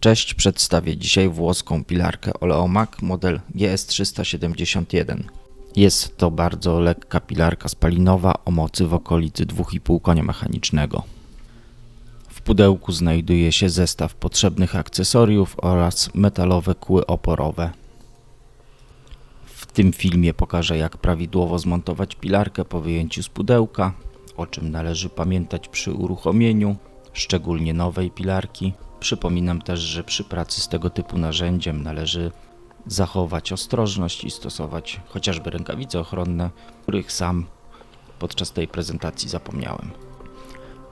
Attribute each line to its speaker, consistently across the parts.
Speaker 1: Cześć, przedstawię dzisiaj włoską pilarkę Oleomac model GS371. Jest to bardzo lekka pilarka spalinowa o mocy w okolicy 2,5 konia mechanicznego. W pudełku znajduje się zestaw potrzebnych akcesoriów oraz metalowe kły oporowe. W tym filmie pokażę jak prawidłowo zmontować pilarkę po wyjęciu z pudełka, o czym należy pamiętać przy uruchomieniu, szczególnie nowej pilarki. Przypominam też, że przy pracy z tego typu narzędziem należy zachować ostrożność i stosować chociażby rękawice ochronne, których sam podczas tej prezentacji zapomniałem.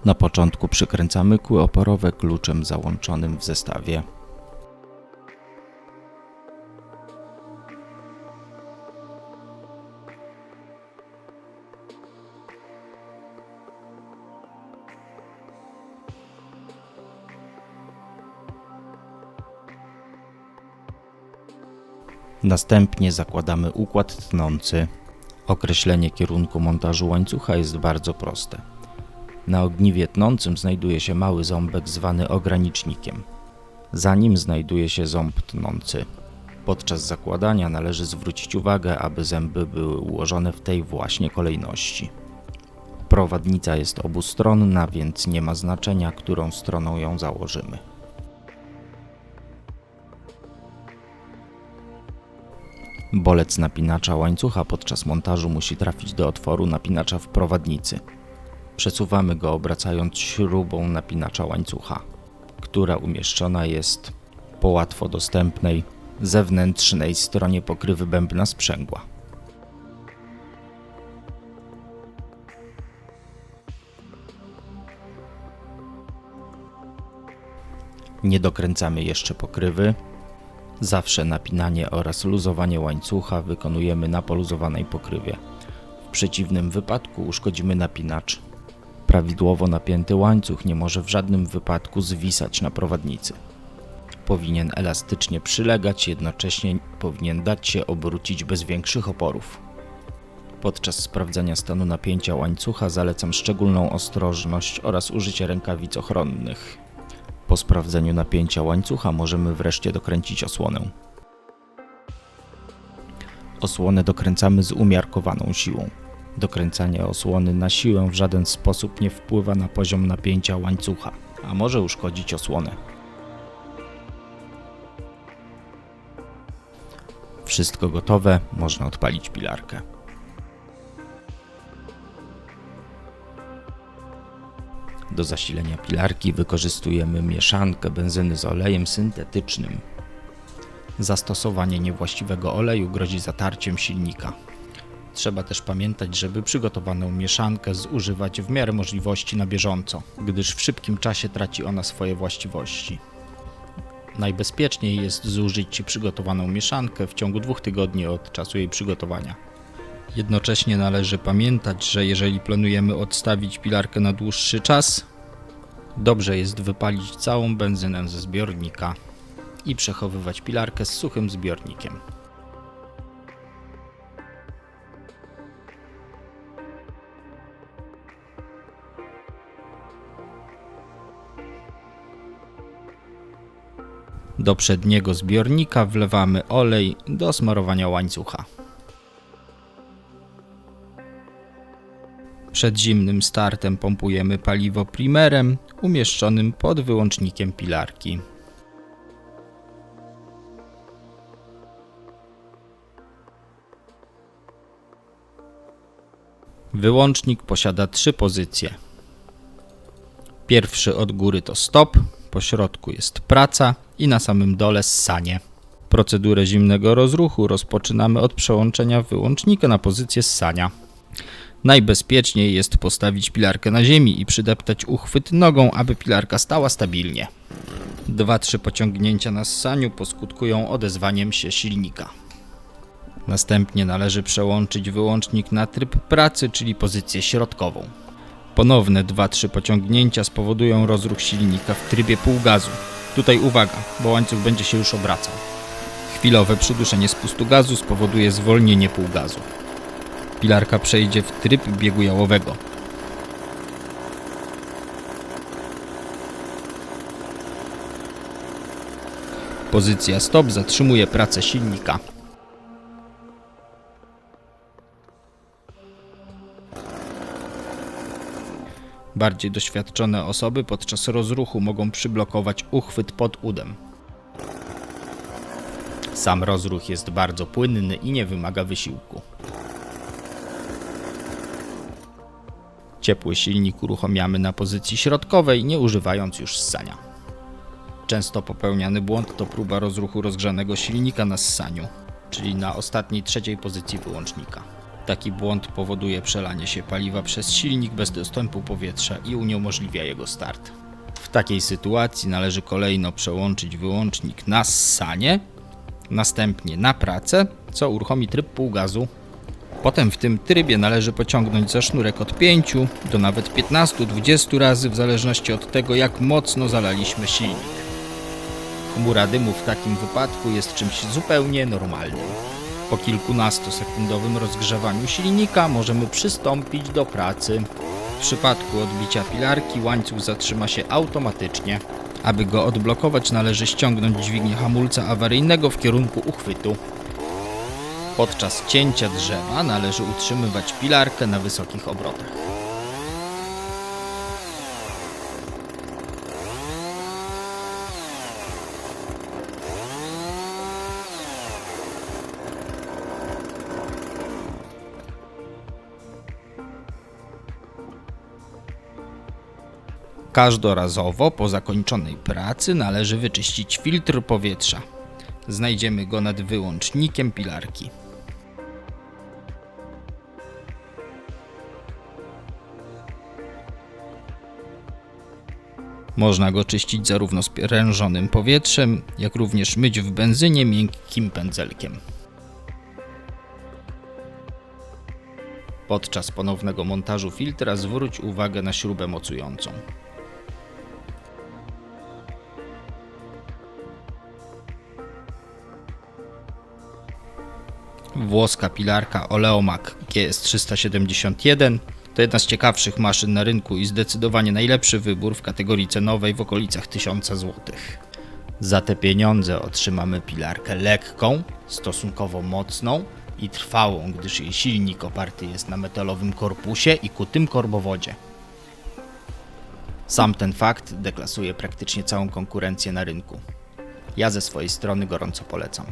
Speaker 1: Na początku przykręcamy kły oporowe kluczem załączonym w zestawie. Następnie zakładamy układ tnący. Określenie kierunku montażu łańcucha jest bardzo proste. Na ogniwie tnącym znajduje się mały ząbek zwany ogranicznikiem. Za nim znajduje się ząb tnący. Podczas zakładania należy zwrócić uwagę, aby zęby były ułożone w tej właśnie kolejności. Prowadnica jest obustronna, więc nie ma znaczenia, którą stroną ją założymy. Bolec napinacza łańcucha podczas montażu musi trafić do otworu napinacza w prowadnicy. Przesuwamy go obracając śrubą napinacza łańcucha, która umieszczona jest po łatwo dostępnej zewnętrznej stronie pokrywy bębna sprzęgła. Nie dokręcamy jeszcze pokrywy, Zawsze napinanie oraz luzowanie łańcucha wykonujemy na poluzowanej pokrywie. W przeciwnym wypadku uszkodzimy napinacz. Prawidłowo napięty łańcuch nie może w żadnym wypadku zwisać na prowadnicy. Powinien elastycznie przylegać, jednocześnie powinien dać się obrócić bez większych oporów. Podczas sprawdzania stanu napięcia łańcucha zalecam szczególną ostrożność oraz użycie rękawic ochronnych. Po sprawdzeniu napięcia łańcucha możemy wreszcie dokręcić osłonę. Osłonę dokręcamy z umiarkowaną siłą. Dokręcanie osłony na siłę w żaden sposób nie wpływa na poziom napięcia łańcucha, a może uszkodzić osłonę. Wszystko gotowe, można odpalić pilarkę. Do zasilenia pilarki wykorzystujemy mieszankę benzyny z olejem syntetycznym. Zastosowanie niewłaściwego oleju grozi zatarciem silnika. Trzeba też pamiętać, żeby przygotowaną mieszankę zużywać w miarę możliwości na bieżąco, gdyż w szybkim czasie traci ona swoje właściwości. Najbezpieczniej jest zużyć przygotowaną mieszankę w ciągu dwóch tygodni od czasu jej przygotowania. Jednocześnie należy pamiętać, że jeżeli planujemy odstawić pilarkę na dłuższy czas, dobrze jest wypalić całą benzynę ze zbiornika i przechowywać pilarkę z suchym zbiornikiem. Do przedniego zbiornika wlewamy olej do smarowania łańcucha. Przed zimnym startem pompujemy paliwo primerem umieszczonym pod wyłącznikiem pilarki. Wyłącznik posiada trzy pozycje. Pierwszy od góry to stop, po środku jest praca i na samym dole ssanie. Procedurę zimnego rozruchu rozpoczynamy od przełączenia wyłącznika na pozycję ssania. Najbezpieczniej jest postawić pilarkę na ziemi i przydeptać uchwyt nogą, aby pilarka stała stabilnie. Dwa, trzy pociągnięcia na ssaniu poskutkują odezwaniem się silnika. Następnie należy przełączyć wyłącznik na tryb pracy, czyli pozycję środkową. Ponowne 2-3 pociągnięcia spowodują rozruch silnika w trybie półgazu. Tutaj uwaga, bo łańcuch będzie się już obracał. Chwilowe przyduszenie spustu gazu spowoduje zwolnienie półgazu. Pilarka przejdzie w tryb biegu jałowego. Pozycja stop zatrzymuje pracę silnika. Bardziej doświadczone osoby podczas rozruchu mogą przyblokować uchwyt pod udem. Sam rozruch jest bardzo płynny i nie wymaga wysiłku. Ciepły silnik uruchamiamy na pozycji środkowej, nie używając już ssania. Często popełniany błąd to próba rozruchu rozgrzanego silnika na ssaniu, czyli na ostatniej trzeciej pozycji wyłącznika. Taki błąd powoduje przelanie się paliwa przez silnik bez dostępu powietrza i uniemożliwia jego start. W takiej sytuacji należy kolejno przełączyć wyłącznik na ssanie, następnie na pracę, co uruchomi tryb półgazu. Potem w tym trybie należy pociągnąć za sznurek od 5 do nawet 15-20 razy w zależności od tego jak mocno zalaliśmy silnik. Chmura dymu w takim wypadku jest czymś zupełnie normalnym. Po kilkunastosekundowym rozgrzewaniu silnika możemy przystąpić do pracy. W przypadku odbicia pilarki łańcuch zatrzyma się automatycznie. Aby go odblokować należy ściągnąć dźwignię hamulca awaryjnego w kierunku uchwytu. Podczas cięcia drzewa należy utrzymywać pilarkę na wysokich obrotach. Każdorazowo po zakończonej pracy należy wyczyścić filtr powietrza. Znajdziemy go nad wyłącznikiem pilarki. Można go czyścić zarówno sprężonym powietrzem, jak również myć w benzynie miękkim pędzelkiem. Podczas ponownego montażu filtra zwróć uwagę na śrubę mocującą. Włoska pilarka Oleomac GS371 to jedna z ciekawszych maszyn na rynku i zdecydowanie najlepszy wybór w kategorii cenowej w okolicach 1000 zł. Za te pieniądze otrzymamy pilarkę lekką, stosunkowo mocną i trwałą, gdyż jej silnik oparty jest na metalowym korpusie i kutym korbowodzie. Sam ten fakt deklasuje praktycznie całą konkurencję na rynku. Ja ze swojej strony gorąco polecam.